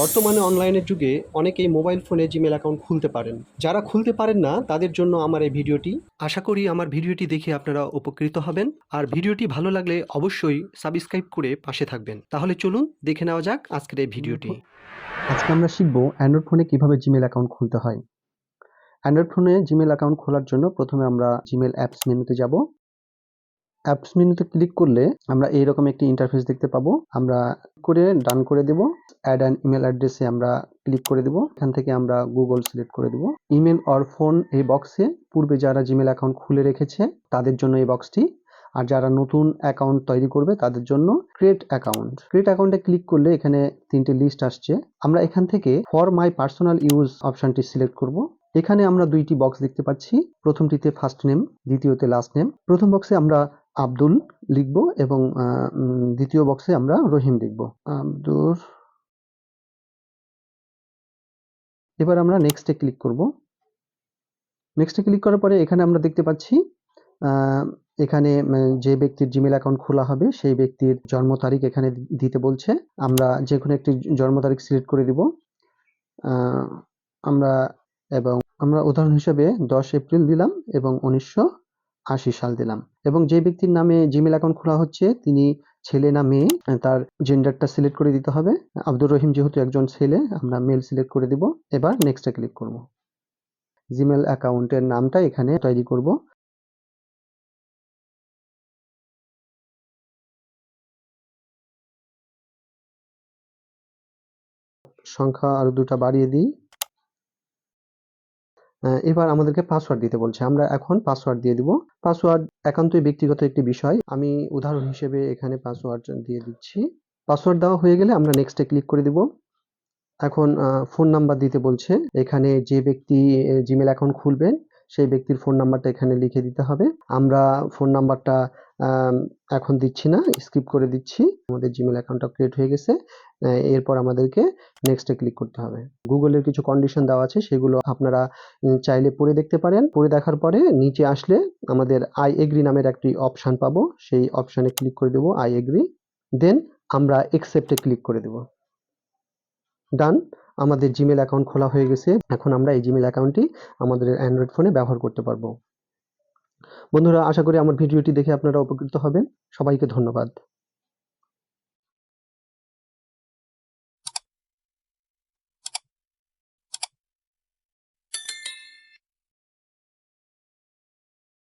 বর্তমানে অনলাইনের যুগে অনেকেই মোবাইল ফোনে জিমেল অ্যাকাউন্ট খুলতে পারেন। যারা খুলতে পারেন না, তাদের জন্য আমার এই ভিডিওটি। আশা করি আমার ভিডিওটি দেখে আপনারা উপকৃত হবেন। আর ভিডিওটি ভালো লাগলে অবশ্যই সাবস্ক্রাইব করে পাশে থাকবেন। তাহলে চলুন, দেখে নেওয়া যাক আজকের এই ভিডিওটি। আজকে আমরা শিখব অ্যান্ড্রয়েড ফোনে কীভাবে জিমেল অ্যাকাউন্ট খুলতে হয়। অ্যান্ড্রয়েড ফোনে জিমেল অ্যাকাউন্ট খোলার জন্য প্রথমে আমরা জিমেল অ্যাপস মেনুতে যাব। অ্যাপস মেনুতে ক্লিক করলে আমরা এইরকম একটি ইন্টারফেস দেখতে পাবো। আমরা করে ডান করে দেব। অ্যাড অ্যান্ড ইমেল অ্যাড্রেসে আমরা ক্লিক করে দেব। এখান থেকে আমরা গুগল সিলেক্ট করে দেব। ইমেল অর ফোন এই বক্সে পূর্বে যারা জিমেল অ্যাকাউন্ট খুলে রেখেছে, তাদের জন্য এই বক্সটি আর যারা নতুন অ্যাকাউন্ট তৈরি করবে, তাদের জন্য ক্রিয়েট অ্যাকাউন্ট ক্রিয়েট অ্যাকাউন্টে ক্লিক করলে এখানে তিনটে লিস্ট আসছে। আমরা এখান থেকে ফর মাই পার্সোনাল ইউজ অপশনটি সিলেক্ট করব। এখানে আমরা দুইটি বক্স দেখতে পাচ্ছি। প্রথমটিতে ফার্স্ট নেম দ্বিতীয়তে লাস্ট নেম প্রথম বক্সে আমরা আব্দুল লিখব এবং দ্বিতীয় বক্সে আমরা রহিম লিখব। আব্দুর এবার আমরা নেক্সটে ক্লিক করব। নেক্সটে ক্লিক করার পরে এখানে আমরা দেখতে পাচ্ছি এখানে যে ব্যক্তির জিমেল অ্যাকাউন্ট খোলা হবে সেই ব্যক্তির জন্ম তারিখ এখানে দিতে বলছে। আমরা যে কোনো একটি জন্ম তারিখ সিলেক্ট করে দিব। আমরা এবং আমরা উদাহরণ হিসেবে দশ এপ্রিল দিলাম এবং উনিশশো আশি সাল দিলাম। এবং যে ব্যক্তির নামে জিমেল অ্যাকাউন্ট খোলা হচ্ছে, তিনি ছেলে না মেয়ে তার জেন্ডারটা সিলেক্ট করে দিতে হবে। আব্দুর রহিম যেহেতু একজন ছেলে, আমরা মেল সিলেক্ট করে দিব। এবার নেক্সটে ক্লিক করব। জিমেল অ্যাকাউন্টের নামটা এখানে তৈরি করব। সংখ্যা আরও দুটা বাড়িয়ে দিই। এবার আমাদেরকে পাসওয়ার্ড দিতে বলছে। আমরা এখন পাসওয়ার্ড দিয়ে দিব। পাসওয়ার্ড একান্তই ব্যক্তিগত একটি বিষয়। আমি উদাহরণ হিসেবে এখানে পাসওয়ার্ড দিয়ে দিচ্ছি। পাসওয়ার্ড দেওয়া হয়ে গেলে আমরা নেক্সটে ক্লিক করে দিব। এখন ফোন নাম্বার দিতে বলছে। এখানে যে ব্যক্তি জিমেল অ্যাকাউন্ট খুলবেন সেই ব্যক্তির ফোন নাম্বারটা এখানে লিখে দিতে হবে। আমরা ফোন নাম্বারটা এখন দিচ্ছি না স্কিপ করে দিচ্ছি। আমাদের জিমেল অ্যাকাউন্টটা ক্রিয়েট হয়ে গেছে। এরপর আমাদেরকে নেক্সটে ক্লিক করতে হবে। গুগলের কিছু কন্ডিশন দেওয়া আছে, সেগুলো আপনারা চাইলে পড়ে দেখতে পারেন। পড়ে দেখার পরে নিচে আসলে আমাদের আই এগ্রি নামের একটি অপশান পাবো। সেই অপশানে ক্লিক করে দেবো আই এগ্রি দেন আমরা একসেপ্টে ক্লিক করে দেবো। ডান আমাদের জিমেল অ্যাকাউন্ট খোলা হয়ে গেছে। এখন আমরা এই জিমেল অ্যাকাউন্টটি আমাদের অ্যান্ড্রয়েড ফোনে ব্যবহার করতে পারব। বন্ধুরা, আশা করি আমার ভিডিওটি দেখে আপনারা উপকৃত হবেন। সবাইকে ধন্যবাদ।